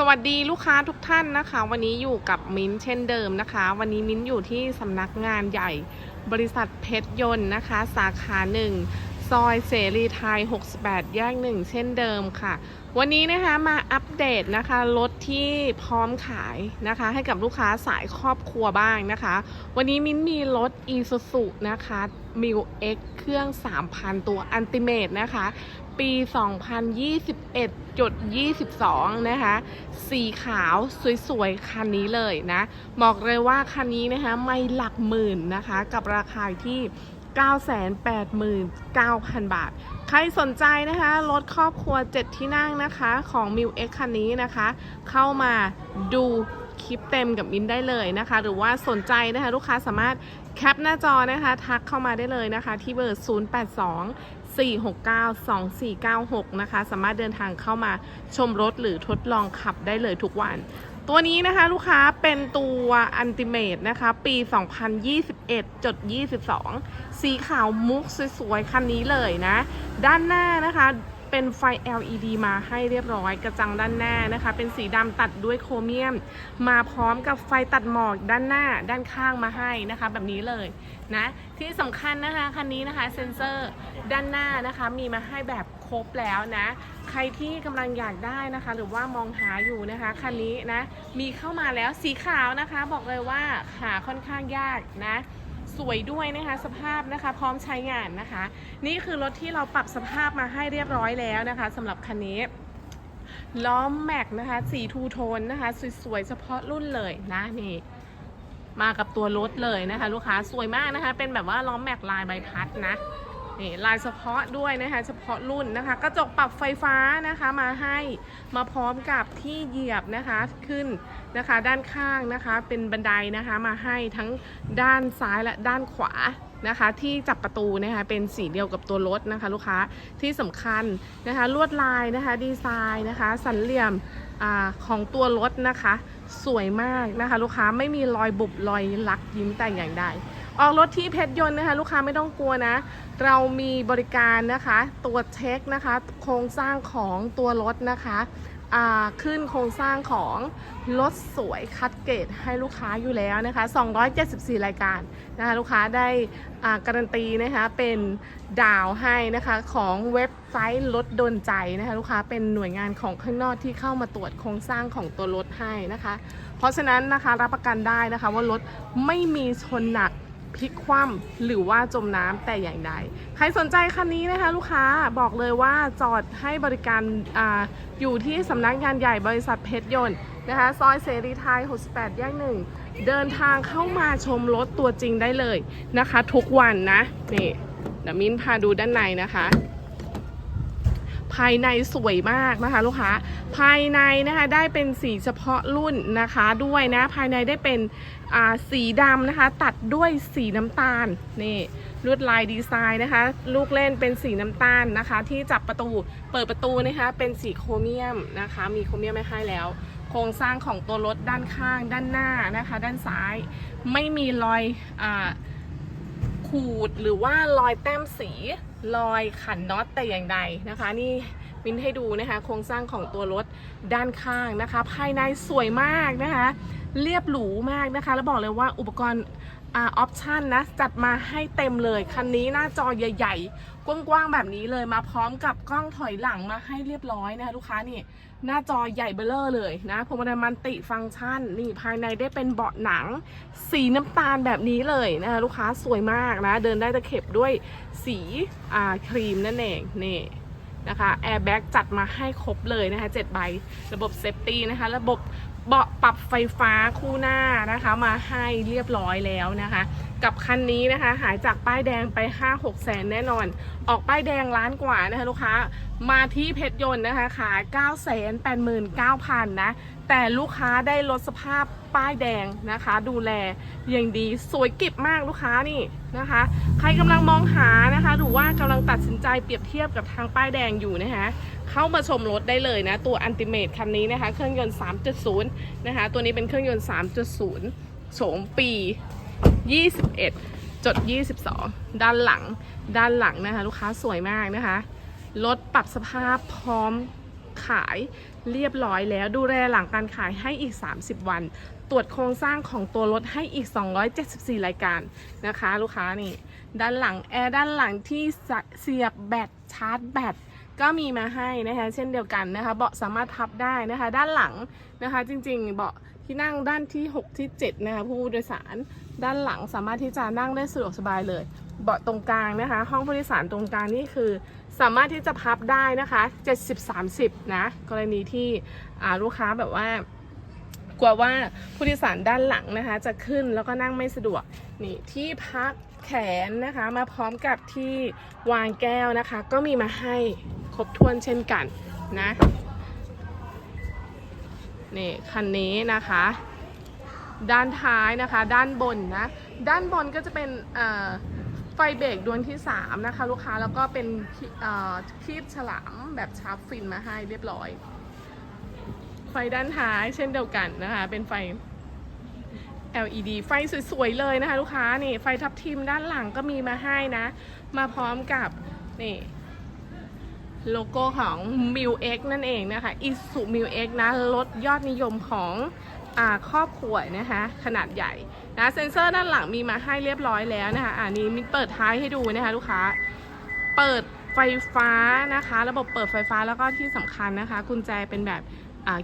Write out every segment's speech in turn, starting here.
สวัสดีลูกค้าทุกท่านนะคะ วันนี้อยู่กับมิ้นเช่นเดิมนะคะ วันนี้มิ้นอยู่ที่สำนักงานใหญ่ บริษัทเพชรยนต์นะคะ สาขาหนึ่ง ซอยเสรีไทย 68 แยกหนึ่งเช่นเดิมค่ะ วันนี้นะคะมาอัปเดตนะคะรถที่พร้อมขายนะคะ ให้กับลูกค้าสายครอบครัวบ้างนะคะ วันนี้มิ้นท์มีรถ e s u s u นะคะ m i l X เครื่อง 3,000 ตัวอันติเมตนะคะ ปี 2021จด22 นะคะ สีขาวสวยๆ คันนี้เลยนะ บอกเลยว่าคันนี้นะคะไม่หลักหมื่นนะคะ กับราคาที่ 989,000 บาท ใครสนใจนะคะรถครอบครัว 7 ที่นั่งนะคะของ m i l X คันนี้นะคะ เข้ามาดูคลิปเต็มกับมินได้เลยนะคะ หรือว่าสนใจนะคะลูกค้าสามารถแคปหน้าจอนะคะทักเข้ามาได้เลยนะคะ ที่เบอร์ 082 469-2496 นะคะ สามารถเดินทางเข้ามาชมรถหรือทดลองขับได้เลยทุกวัน ตัวนี้นะคะลูกค้าเป็นตัวอันติเมตนะคะ ปี 2021จด22 สีขาวมุกสวยๆ คันนี้เลยนะ ด้านหน้านะคะเป็นไฟ LED มาให้เรียบร้อยกระจังด้านหน้านะคะ เป็นสีดำตัดด้วยโครเมียม มาพร้อมกับไฟตัดหมอกด้านหน้าด้านข้างมาให้นะคะ แบบนี้เลย นะที่สำคัญนะคะคันนี้นะคะเซ็นเซอร์ด้านหน้านะคะมีมาให้แบบครบแล้วนะ ใครที่กำลังอยากได้นะคะ หรือว่ามองหาอยู่นะคะคันนี้นะมีเข้ามาแล้วสีขาวนะคะ บอกเลยว่าหาค่อนข้างยากนะสวยด้วยนะคะสภาพนะคะพร้อมใช้งานนะคะ นี่คือรถที่เราปรับสภาพมาให้เรียบร้อยแล้วนะคะสำหรับคันนี้ล้อมแม็กนะคะสีทูโทนนะคะ สวยๆเฉพาะรุ่นเลยนะนี่ มากับตัวรถเลยนะคะ ลูกค้าสวยมากนะคะ เป็นแบบว่าล้อมแม็กลายใบพัดนะนี่ลายเฉพาะด้วยนะคะเฉพาะรุ่นนะคะ กระจกปรับไฟฟ้านะคะมาให้มาพร้อมกับที่เหยียบนะคะขึ้นนะคะ ด้านข้างนะคะ เป็นบันไดนะคะมาให้ทั้งด้านซ้ายและด้านขวานะคะ ที่จับประตูนะคะเป็นสีเดียวกับตัวรถนะคะ ลูกค้าที่สำคัญนะคะ ลวดลายนะคะ ดีไซน์นะคะ สันเหลี่ยมอของตัวรถนะคะ สวยมากนะคะ ลูกค้าไม่มีรอยบุบรอยลักยิ้มแต่อย่างใดออกรถที่เพชรยนต์นะคะ ลูกค้าไม่ต้องกลัวนะ เรามีบริการนะคะตรวจเช็คนะคะ โครงสร้างของตัวรถนะคะ ขึ้นโครงสร้างของรถสวยคัดเกรดให้ลูกค้าอยู่แล้วนะคะ 274 รายการนะคะลูกค้าได้การันตีนะคะเป็นดาวให้นะคะของเว็บไซต์รถดนใจนะคะลูกค้าเป็นหน่วยงานของข้างนอกที่เข้ามาตรวจโครงสร้างของตัวรถให้นะคะ เพราะฉะนั้นนะคะรับประกันได้นะคะว่ารถไม่มีชนหนัก พลิกคว่ำหรือว่าจมน้ำแต่อย่างใด ใครสนใจคันนี้นะคะลูกค้าบอกเลยว่าจอดให้บริการออยู่ที่สำนักงานใหญ่บริษัทเพชรยนต์นะคะซอยเสรีไทย 68 แยกหนึ่งเดินทางเข้ามาชมรถตัวจริงได้เลยนะคะ ทุกวันนะนี่เดี๋ยวมิ้นพาดูด้านในนะคะ ภายในสวยมากนะคะลูกค้า ภายในนะคะได้เป็นสีเฉพาะรุ่นนะคะด้วยนะภายในได้เป็นสีดำนะคะ ตัดด้วยสีน้ำตาลนี่ลวดลายดีไซน์นะคะ ลูกเล่นเป็นสีน้ำตาลนะคะ ที่จับประตูเปิดประตูนะคะ เป็นสีโครเมียมนะคะ มีโครเมียมไม่ให้แล้ว โครงสร้างของตัวรถด้านข้างด้านหน้านะคะ ด้านซ้าย ไม่มีรอยอขูดหรือว่ารอยแต้มสี รอยขันน็อตแต่อย่างใดนะคะ นี่มินให้ดูนะคะโครงสร้างของตัวรถด้านข้างนะคะ ภายในสวยมากนะคะ เรียบหรูมากนะคะ แล้วบอกเลยว่าอุปกรณ์ ออปชันนะ จัดมาให้เต็มเลย คันนี้หน้าจอใหญ่ ๆ กว้างๆ แบบนี้เลยมาพร้อมกับกล้องถอยหลังมาให้เรียบร้อยนะคะลูกค้านี่หน้าจอใหญ่เบ้อเร่อเลยนะพวงมาลัยมันติฟังก์ชัน นี่ภายในได้เป็นเบาะหนัง สีน้ำตาลแบบนี้เลยนะคะลูกค้าสวยมากนะ เดินได้ตะเข็บด้วยสีอ่าครีมนั่นเองนี่นะคะแอร์แบ็กจัดมาให้ครบเลยนะคะ7ใบ ระบบเซฟตี้นะคะ ระบบ เบาะปรับไฟฟ้าคู่หน้านะคะ มาให้เรียบร้อยแล้วนะคะ กับคันนี้นะคะ หายจากป้ายแดงไป 5-6 แสนแน่นอน ออกป้ายแดงล้านกว่านะคะลูกค้ามาที่เพชรยนต์นะคะขาย9 8 9 0 0 0นะแต่ลูกค้าได้ลดสภาพป้ายแดงนะคะ ดูแลอย่างดีสวยกิบมากลูกค้านี่นะคะ ใครกำลังมองหานะคะหรือว่ากำลังตัดสินใจเปรียบเทียบกับทางป้ายแดงอยู่นะคะ เข้ามาชมรถได้เลยนะ ตัวอันติเมตคันนี้นะคะ เครื่องยนต์ 3.0 นะคะ ตัวนี้เป็นเครื่องยนต์ 3.0 โฉมปี 21 จด 22 ด้านหลัง ด้านหลังนะคะ ลูกค้าสวยมากนะคะ รถปรับสภาพพร้อมขขายเรียบร้อยแล้วดูแลหลังการขายให้อีก 30 วัน ตรวจโครงสร้างของตัวรถให้อีก 274 รายการนะคะ ลูกค้านี่ ด้านหลังแอร์ด้านหลังที่เสียบแบตชาร์จแบต ก็มีมาให้นะคะ เช่นเดียวกันนะคะ เบาะสามารถพับได้นะคะ ด้านหลังนะคะ จริง ๆ เบาะที่นั่งด้านที่ 6 ที่ 7 นะคะ ผู้โดยสารด้านหลังสามารถที่จะนั่งได้สะดวกสบายเลย เบาะตรงกลางนะคะ ห้องผู้โดยสารตรงกลางนี่คือ สามารถที่จะพับได้นะคะ 70-30 นะกรณีที่อ่าลูกค้าแบบว่ากลัวว่าผู้โดยสารด้านหลังนะคะ จะขึ้นแล้วก็นั่งไม่สะดวกนี่ที่พักแขนนะคะ มาพร้อมกับที่วางแก้วนะคะ ก็มีมาให้ ครบถ้วนเช่นกันนะนี่คันนี้นะคะ ด้านท้ายนะคะ ด้านบนนะ ด้านบนก็จะเป็นไฟเบรกดวงที่ 3 นะคะ ลูกค้าแล้วก็เป็นครีบฉลามแบบชาร์ปฟินมาให้เรียบร้อย ไฟด้านท้ายเช่นเดียวกันนะคะ เป็นไฟ LED ไฟสวยๆเลยนะคะ ลูกค้านี่ไฟทับทิมด้านหลังก็มีมาให้นะ มาพร้อมกับนี่ โลโก้ของ m i l X นั่นเองนะคะ i s u m i l X นะรถยอดนิยมของอครอบครัวนะคะ ขนาดใหญ่นะเซ็นเซอร์ด้านหลังมีมาให้เรียบร้อยแล้วนะคะอันนี้มิเปิดท้ายให้ดูนะคะลูกค้า เปิดไฟฟ้านะคะ ระบบเปิดไฟฟ้าแล้วก็ที่สำคัญนะคะ กุญแจเป็นแบบ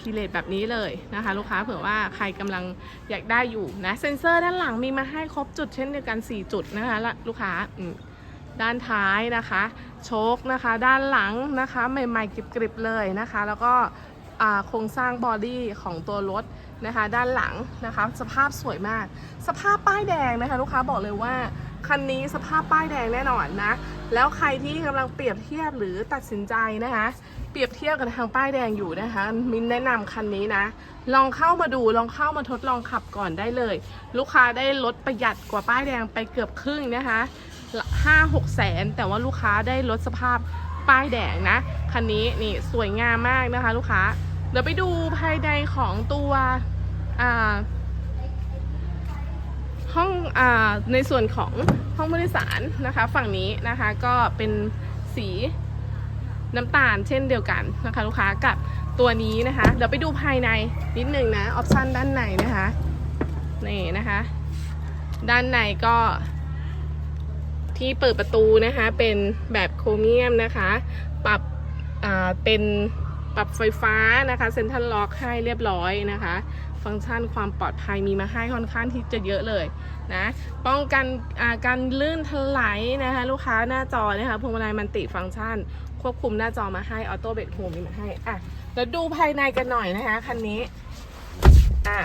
คีเลตแบบนี้เลยนะคะ ลูกค้าเผื่อว่าใครกำลังอยากได้อยู่นะเซ็นเซอร์ด้านหลังมีมาให้ครบจุดเช่นเดียวกัน 4 จุดนะคะละลูกค้าอื ด้านท้ายนะคะ โชคนะคะ ด้านหลังนะคะ ใหม่ๆกริบๆเลยนะคะ แล้วก็โครงสร้างบอดี้ของตัวรถนะคะ ด้านหลังนะคะ สภาพสวยมาก สภาพป้ายแดงนะคะ ลูกค้าบอกเลยว่าคันนี้สภาพป้ายแดงแน่นอนนะ แล้วใครที่กำลังเปรียบเทียบหรือตัดสินใจนะคะ เปรียบเทียบกับทางป้ายแดงอยู่นะคะ มินแนะนำคันนี้นะ ลองเข้ามาดูลองเข้ามาทดลองขับก่อนได้เลย ลูกค้าได้ลดประหยัดกว่าป้ายแดงไปเกือบครึ่งนะคะ ห้าหกแสนแต่ว่าลูกค้าได้ลดสภาพป้ายแดงนะ คันนี้นี่สวยงามมากนะคะ ลูกค้า เดี๋ยวไปดูภายในของตัวห้องอในส่วนของห้องผู้โดยสารนะคะ ฝั่งนี้นะคะก็เป็นสีน้ำตาลเช่นเดียวกันนะคะ ลูกค้ากับตัวนี้นะคะ เดี๋ยวไปดูภายในนิดหนึ่งนะออปชันด้านในนะคะนี่นะคะ ด้านในก็ ที่เปิดประตูนะคะ เป็นแบบโครเมียมนะคะ ปรับเป็นปรับไฟฟ้านะคะเซ็นทรัลล็อกให้เรียบร้อยนะคะ ฟังก์ชันความปลอดภัยมีมาให้ค่อนข้างที่จะเยอะเลยนะป้องกันการลื่นถลายนะคะลูกค้าหน้าจอนะคะพวงมาลัยมันติฟังก์ชัน ควบคุมหน้าจอมาให้ออโต้เบรกโฮมมีมาให้อะแล้วดูภายในกันหน่อยนะคะคันนี้อะ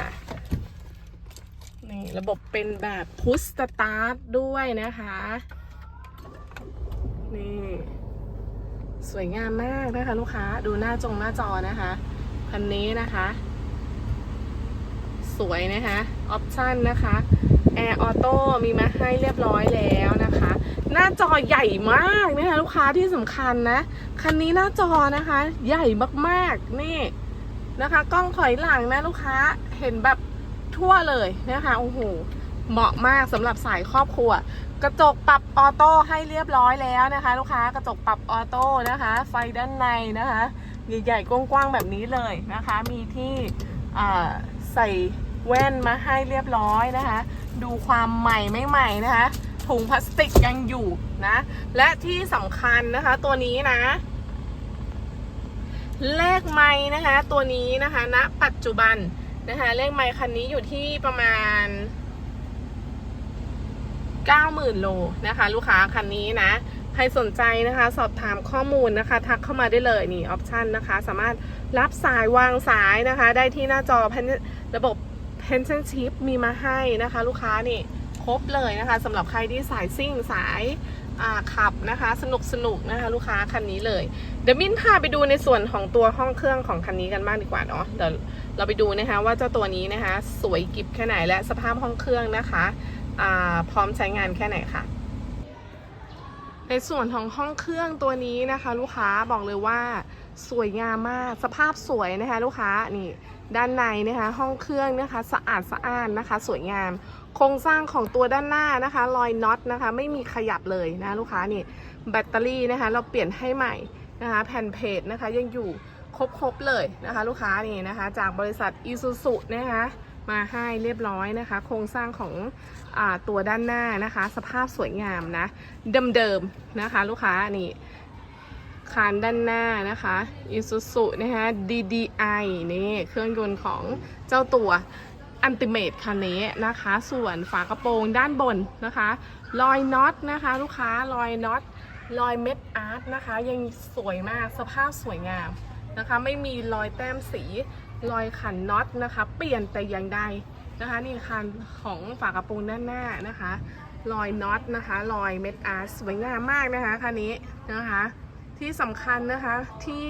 นี่ระบบเป็นแบบพุชสตาร์ทด้วยนะคะนี่ สวยงามมากนะคะลูกค้าดูหน้าจงหน้าจอนะคะคันนี้นะคะ สวยนะคะออปชันนะคะแอร์ออโต้มีมาให้เรียบร้อยแล้วนะคะ หน้าจอใหญ่มากนะคะลูกค้าที่สำคัญนะ คันนี้หน้าจอนะคะ ใหญ่มากๆนี่นะคะ กล้องถอยหลังนะลูกค้าเห็นแบบทั่วเลยนะคะโอ้โห เหมาะมากสำหรับสายครอบครัว กระจกปรับออโต้ให้เรียบร้อยแล้วนะคะ ลูกค้ากระจกปรับออโต้นะคะ ไฟด้านในนะคะใหญ่ๆกว้างๆแบบนี้เลยนะคะ มีที่ใส่แว่นมาให้เรียบร้อยนะคะ ดูความใหม่ไม่ใหม่นะคะถุงพลาสติกยังอยู่นะ และที่สำคัญนะคะตัวนี้นะ เลขไม้นะคะ ตัวนี้นะคะณปัจจุบันนะคะ เลขไม้คันนี้อยู่ที่ประมาณ 90,000 โลนะคะ ลูกค้าคันนี้นะ ใครสนใจนะคะ สอบถามข้อมูลนะคะ ทักเข้ามาได้เลยนี่ออปชันนะคะ สามารถรับสายวางสายนะคะ ได้ที่หน้าจอระบบ Pension Chip มีมาให้นะคะ ลูกค้านี่ครบเลยนะคะสำหรับใครที่สายซิ่งสายขับนะคะ สนุกสนุกนะคะ ลูกค้าคันนี้เลย เดี๋ยวมินพาไปดูในส่วนของตัวห้องเครื่องของคันนี้กันบ้างดีกว่าเนาะเดี๋ยวเราไปดูนะคะว่าเจ้าตัวนี้นะคะ สวยกิบแค่ไหนและสภาพห้องเครื่องนะคะ พร้อมใช้งานแค่ไหนค่ะ ในส่วนของห้องเครื่องตัวนี้นะคะ ลูกค้าบอกเลยว่าสวยงามมากสภาพสวยนะคะ ลูกค้านี่ด้านในนะคะห้องเครื่องนะคะสะอาดสะอ้านนะคะ สวยงาม โครงสร้างของตัวด้านหน้านะคะ รอยน็อตนะคะ ไม่มีขยับเลยนะลูกค้านี่แบตเตอรี่นะคะ เราเปลี่ยนให้ใหม่นะคะ แผ่นเพจนะคะยังอยู่ครบๆเลยนะคะ ลูกค้านี่นะคะ จากบริษัทอีซูซุนะคะ มาให้เรียบร้อยนะคะ โครงสร้างของอตัวด้านหน้านะคะ สภาพสวยงามนะเดิมๆนะคะ ลูกค้านี่คานด้านหน้านะคะอีซูซุนะคะ DDI นี่เครื่องยนต์ของเจ้าตัวอันติเมตคันนี้นะคะ ส่วนฝากระโปรงด้านบนนะคะรอยน็อตนะคะ ลูกค้ารอยน็อตรอยเม็ดอาร์ตนะคะ ยังสวยมากสภาพสวยงาม นะคะ ไม่มีรอยแต้มสีรอยขันน็อตนะคะ เปลี่ยนแต่อย่างใดนะคะนี่คันของฝากระโปรงด้านหน้านะคะรอยน็อตนะคะรอยเม็ดอาร์สวยงามมากนะคะคันนี้นะคะ ที่สำคัญนะคะที่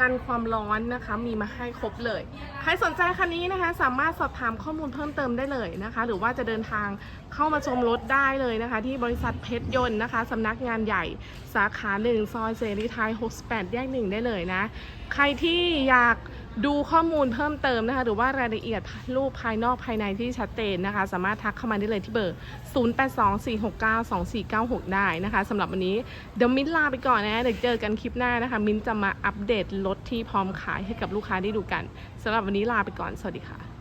กันความร้อนนะคะมีมาให้ครบเลย ใครสนใจคันนี้นะคะ สามารถสอบถามข้อมูลเพิ่มเติมได้เลยนะคะ หรือว่าจะเดินทางเข้ามาชมรถได้เลยนะคะ ที่บริษัทเพชรยนต์นะคะสำนักงานใหญ่สาขาหนึ่งซอยเสรีไทย 68 แยกหนึ่งได้เลยนะ ใครที่อยาก ดูข้อมูลเพิ่มเติมนะคะ หรือว่ารายละเอียดรูปภายนอกภายในที่ชัดเจนนะคะ สามารถทักเข้ามาได้เลยที่เบอร์ 0824692496 ได้นะคะสำหรับวันนี้เดี๋ยวมิ้นลาไปก่อนนะ เดี๋ยวเจอกันคลิปหน้านะคะ มิ้นจะมาอัปเดตรถที่พร้อมขายให้กับลูกค้าได้ดูกันสำหรับวันนี้ลาไปก่อน สวัสดีค่ะ